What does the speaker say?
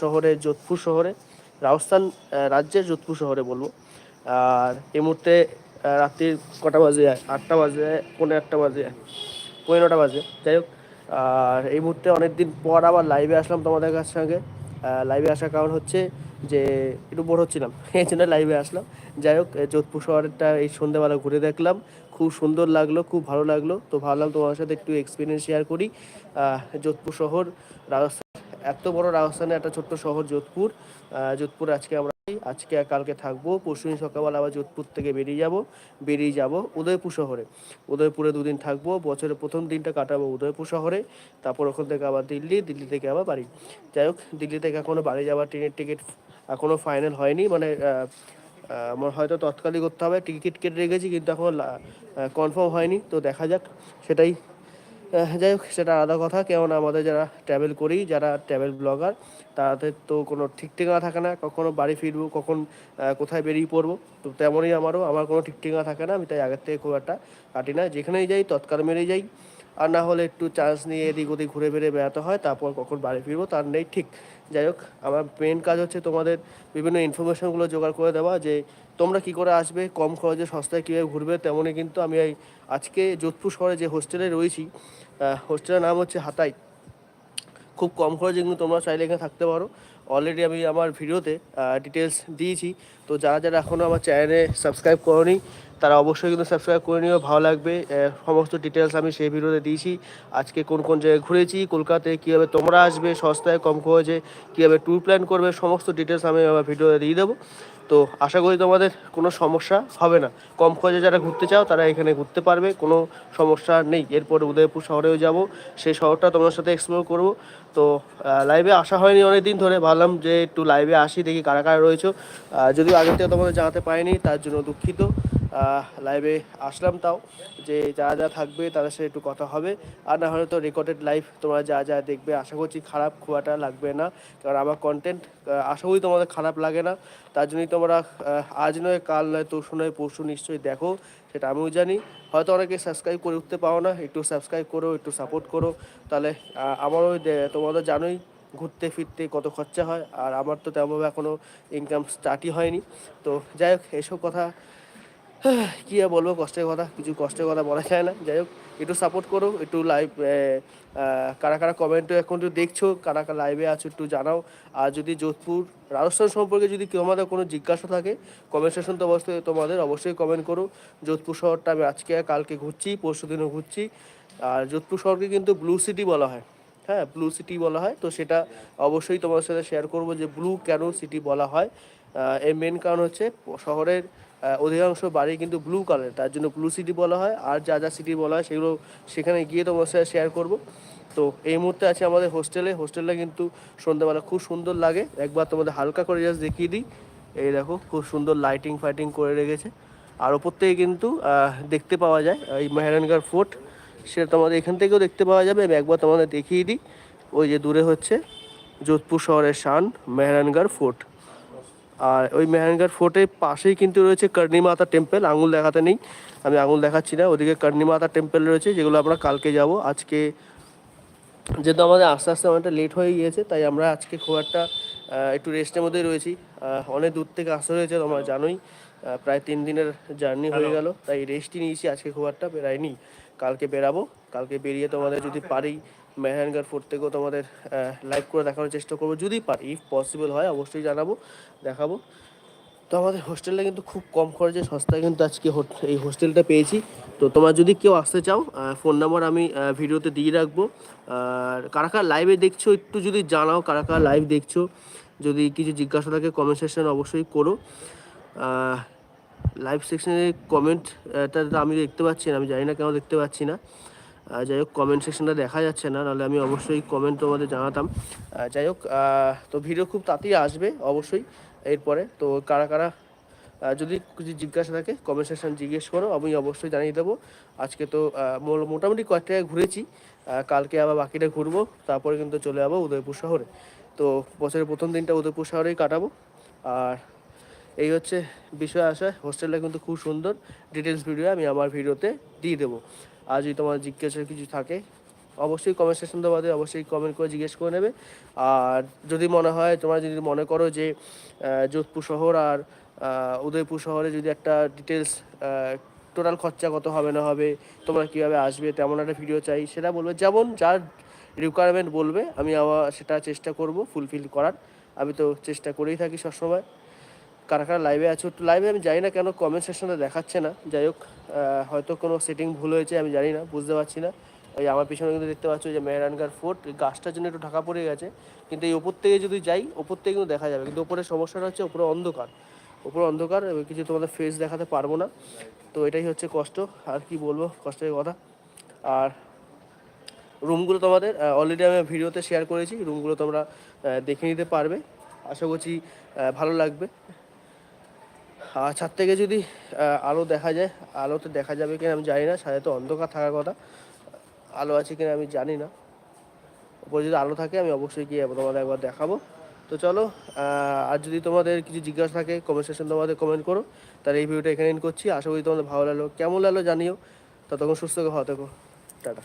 শহরে, যোধপুর শহরে, রাজস্থান রাজ্যের যোধপুর শহরে বলব। আর এই মুহূর্তে রাত্রির কটা বাজে? আটটা বাজে পনেরো একটা বাজে পনেরোটা বাজে। যাই হোক, আর এই মুহূর্তে অনেক দিন পর আবার লাইভে আসলাম তোমাদের কাছ সঙ্গে। লাইভে আসার কারণ হচ্ছে যে, একটু বড় হচ্ছিলাম। এই জন্য লাইভে আসলাম। যাই হোক যোধপুর শহরটা এই সন্ধ্যেবেলা ঘুরে দেখলাম। খুব সুন্দর লাগল, খুব ভালো লাগল। তো ভাবলাম তোমার সাথে একটু এক্সপিরিয়েন্স শেয়ার করি। যোধপুর শহর, রাজস্থান এত বড় রাজস্থানে একটা ছোট্ট শহর যোধপুর যোধপুর আজকে আমরা আজকে কালকে থাকব। পরশুদিন সকালবেলা আবার যোধপুর থেকে বেরিয়ে যাব বেরিয়ে যাব উদয়পুর শহরে। উদয়পুরে দুদিন থাকব। বছরের প্রথম দিনটা কাটাবো উদয়পুর শহরে, তারপর ওখান থেকে আবার দিল্লি দিল্লি থেকে আবার বাড়ি। যাই হোক, দিল্লি থেকে এখনও বাড়ি যাওয়ার ট্রেনের টিকিট এখনও ফাইনাল হয়নি। মানে আমার হয়তো তৎকালই করতে হবে। টিকিট কেটে রেখেছি, কিন্তু এখন কনফার্ম হয়নি। তো দেখা যাক, সেটাই যাই হোক, সেটা আলাদা কথা। কেমন আমাদের যারা ট্রাভেল করি, যারা ট্রাভেল ব্লগার তাদের তো কোনো ঠিক ঠিকানা থাকে না। কখনো বাড়ি ফিরবো, কখন কোথায় বেরিয়ে পড়ব, তো তেমনই আমারও, আমার কোনো ঠিক ঠিকানা থাকে না। আমি তাই আগের থেকে খুব একটা কাটি না। যেখানেই যাই, তৎকাল মেরেই যাই। আর না হলে একটু চান্স নিয়ে এদিক ওদিক ঘুরে ফিরে বেড়াতে হয়, তারপর কখন বাড়ি ফিরবো তার নেই, ঠিক। যাই হোক, আমার মেন কাজ হচ্ছে তোমাদের বিভিন্ন ইনফরমেশনগুলো জোগাড় করে দেওয়া, যে তোমরা কি করে আসবে, কম খরচে সস্তায় কীভাবে ঘুরবে, তেমনই কিন্তু আমি এই আজকে যোধপুর শহরে যে হোস্টেলে রয়েছি হোস্টেলের নাম হচ্ছে হাতাই। খুব কম খরচে কিন্তু তোমরা চাইলে এখানে থাকতে পারো। অলরেডি আমি আমার ভিডিওতে ডিটেলস দিয়েছি। তো যারা যারা এখনও আমার চ্যানেলে সাবস্ক্রাইব করনি তারা অবশ্যই কিন্তু সাবস্ক্রাইব করে নিও, ভালো লাগবে। সমস্ত ডিটেলস আমি সেই ভিডিওতে দিয়েছি। আজকে কোন কোন জায়গায় ঘুরেছি, কলকাতায় কীভাবে তোমরা আসবে, সস্তায়, কম খরচে, কীভাবে ট্যুর প্ল্যান করবে, সমস্ত ডিটেলস আমি আমার ভিডিওতে দিয়ে দেবো। তো আশা করি তোমাদের কোনো সমস্যা হবে না। কম খরচে যারা ঘুরতে চাও, তারা এখানে ঘুরতে পারবে, কোনো সমস্যা নেই। এরপরে উদয়পুর শহরেও যাব, সেই শহরটা তোমার সাথে এক্সপ্লোর করব। তো লাইভে আসা হয়নি অনেক দিন ধরে, ভাবলাম যে একটু লাইভে আসি, দেখি কারা কারা রয়েছে। যদিও আগে থেকে তোমাদের জানাতে পারিনি, তার জন্য দুঃখিত। লাইভে আসলাম তাও, যে যারা যারা থাকবে তাদের সাথে একটু কথা হবে। আর না হলে তো রেকর্ডেড লাইভ তোমরা যা যা দেখবে, আশা করছি খারাপ একটা লাগবে না। কারণ আমার কন্টেন্ট আশা করি তোমাদের খারাপ লাগে না। তার জন্যই তোমরা আজ নয়, কাল নয় তরশু নয়, পরশু নিশ্চয়ই দেখো, সেটা আমিও জানি। হয়তো অনেকে সাবস্ক্রাইব করে উঠতে পারো না, একটু সাবস্ক্রাইব করো, একটু সাপোর্ট করো। তাহলে আমারও তোমাদের জানোই ঘুরতে ফিরতে কত খরচা হয়। আর আমার তো তেমনভাবে এখনও ইনকাম স্টার্টই হয়নি। তো যাই হোক, এসব কথা কী আর বলব, কষ্টের কথা, কিছু কষ্টের কথা বলা যায় না। যাই হোক, একটু সাপোর্ট করো, একটু লাইভ কারা কারা কমেন্টে এখন একটু দেখছ, কারা কারা লাইভে আছো একটু জানাও। আর যদি যোধপুর রাজস্থান সম্পর্কে যদি কেউ আমাদের কোনো জিজ্ঞাসা থাকে কমেন্ট সেকশন তো অবশ্যই তোমাদের অবশ্যই কমেন্ট করো। যোধপুর শহরটা আমি আজকে কালকে ঘুরছি, পরশু দিনও ঘুরছি। আর যোধপুর শহরকে কিন্তু ব্লু সিটি বলা হয়। হ্যাঁ ব্লু সিটি বলা হয়। তো সেটা অবশ্যই তোমার সাথে শেয়ার করব যে ব্লু কেন সিটি বলা হয়। এর মেন কারণ হচ্ছে শহরের অধিকাংশ বাড়ি কিন্তু ব্লু কালার তার জন্য ব্লু সিটি বলা হয়, আর যা যা সিটি বলা হয় সেগুলো সেখানে গিয়ে তোমার সাথে শেয়ার করব। তো এই মুহূর্তে আছে আমাদের হোস্টেলে হোস্টেলটা কিন্তু সন্ধ্যাবেলা খুব সুন্দর লাগে। একবার তোমাদের হালকা করে জাস্ট দেখিয়ে দিই। এই দেখো, খুব সুন্দর লাইটিং ফাইটিং করে রেখেছে। আর ওপর থেকে কিন্তু দেখতে পাওয়া যায়, এই মেহরানগড় ফোর্ট সেটা তোমাদের এখান থেকেও দেখতে পাওয়া যাবে। আমি একবার তোমাদের দেখিয়ে দিই। ওই যে দূরে হচ্ছে, যোধপুর শহরের শান, মেহরানগড় ফোর্ট আর ওই মেহরানগড় ফোর্টের পাশেই কিন্তু রয়েছে কর্ণী মাতা টেম্পল আঙুল দেখাতে নেই আমি আঙুল দেখাচ্ছি না ওদিকে কর্ণী মাতা টেম্পল রয়েছে যেগুলো আমরা কালকে যাব। আজকে যেহেতু আমাদের আস্তে আস্তে অনেকটা লেট হয়ে গিয়েছে তাই আমরা আজকে খুব একটা একটু রেস্টের মধ্যেই রয়েছি। অনেক দূর থেকে আসতে হয়েছে তোমরা জানোই প্রায় তিন দিনের জার্নি হয়ে গেল তাই রেস্টই নিয়েছি আজকে খুব একটা বেরাইনি কালকে বেরাবো। কালকে বেরিয়ে তোমাদের যদি পারি মেহরানগড় ফোর্ট থেকেও তোমাদের লাইভ করে দেখানোর চেষ্টা করব। যদি পারি ইফ পসিবল হয়, অবশ্যই জানাব, দেখাবো। তো আমাদের হোস্টেলটা কিন্তু খুব কম খরচে সস্তায় কিন্তু আজকে এই হোস্টেলটা পেয়েছি। তো তোমরা যদি কেউ আসতে চাও ফোন নাম্বার আমি ভিডিওতে দিয়ে রাখব। আর কারা কারা লাইভে দেখছ, একটু যদি জানাও কারা কারা লাইভ দেখছ। যদি কিছু জিজ্ঞাসা থাকে কমেন্ট সেকশন অবশ্যই করো। লাইভ সেকশনে কমেন্টটা আমি দেখতে পাচ্ছি না, আমি জানি না কেন দেখতে পাচ্ছি না। যাই হোক কমেন্ট সেকশনটা দেখা যাচ্ছে না, নাহলে আমি অবশ্যই কমেন্ট তোমাদের জানাতাম। যাই হোক তো ভিডিও খুব তাড়াতাড়ি আসবে, অবশ্যই, এরপরে। তো কারা কারা যদি কিছু জিজ্ঞাসা থাকে কমেন্ট সেকশন জিজ্ঞেস করো, আমি অবশ্যই জানিয়ে দেবো। আজকে তো মোটামুটি কয়েকটা ঘুরেছি কালকে আবার বাকিটা ঘুরবো, তারপরে কিন্তু চলে যাব উদয়পুর শহরে। তো বছরের প্রথম দিনটা উদয়পুর শহরেই কাটাবো। আর এই হচ্ছে বিষয় আশা হোস্টেলটা কিন্তু খুব সুন্দর। ডিটেলস ভিডিও আমি আমার ভিডিওতে দিয়ে দেবো। আর যদি তোমার জিজ্ঞাসা কিছু থাকে, অবশ্যই কমেন্ট সেকশন দেওয়াতে অবশ্যই কমেন্ট করে জিজ্ঞেস করে নেবে। আর যদি মনে হয়, তোমরা যদি মনে করো যে যোধপুর শহর আর উদয়পুর শহরে যদি একটা ডিটেলস টোটাল খরচা কত হবে না হবে, তোমরা কীভাবে আসবে, তেমন একটা ভিডিও চাই, সেটা বলবে। যেমন যার রিকোয়ারমেন্ট বলবে, আমি আমার সেটা চেষ্টা করব ফুলফিল করার। আমি তো চেষ্টা করেই থাকি সবসময়। কারা কারা লাইভে আছো? একটু লাইভে আমি জানি না কেন কমেন্ট সেকশনে দেখাচ্ছে না। যাই হোক হয়তো কোনো সেটিং ভুল হয়েছে, আমি জানি না, বুঝতে পারছি না। ওই আমার পিছনে কিন্তু দেখতে পাচ্ছ যে মেহরানগার ফোর্ট গাছটার জন্য একটু ঢাকা পড়ে গেছে। কিন্তু এই ওপর থেকে যদি যাই ওপর থেকে কিন্তু দেখা যাবে। কিন্তু ওপরে সমস্যাটা হচ্ছে ওপরে অন্ধকার। ওপরে অন্ধকার কিছু তোমাদের ফেস দেখাতে পারব না। তো এটাই হচ্ছে কষ্ট। আর কি বলব? কষ্টের কথা। আর রুমগুলো তোমাদের অলরেডি আমি ভিডিওতে শেয়ার করেছি। রুমগুলো তোমরা দেখে নিতে পারবে। আশা করছি ভালো লাগবে। আর ছাদ থেকে যদি আলো দেখা যায়, আলোতে দেখা যাবে কিনা আমি জানি না সাথে তো অন্ধকার থাকার কথা। আলো আছে কিনা আমি জানি না। উপরে যদি আলো থাকে, আমি অবশ্যই গিয়ে তোমাদের একবার দেখাবো। তো চলো আর যদি তোমাদের কিছু জিজ্ঞাসা থাকে কমেন্ট সেকশন তোমাদের কমেন্ট করো। তাহলে এই ভিডিওটা এখানে করছি। আশা করি তোমাদের ভালো লাগল। কেমন লাগল জানিও। ততক্ষণ সুস্থ ভালো থেকো। টাটা।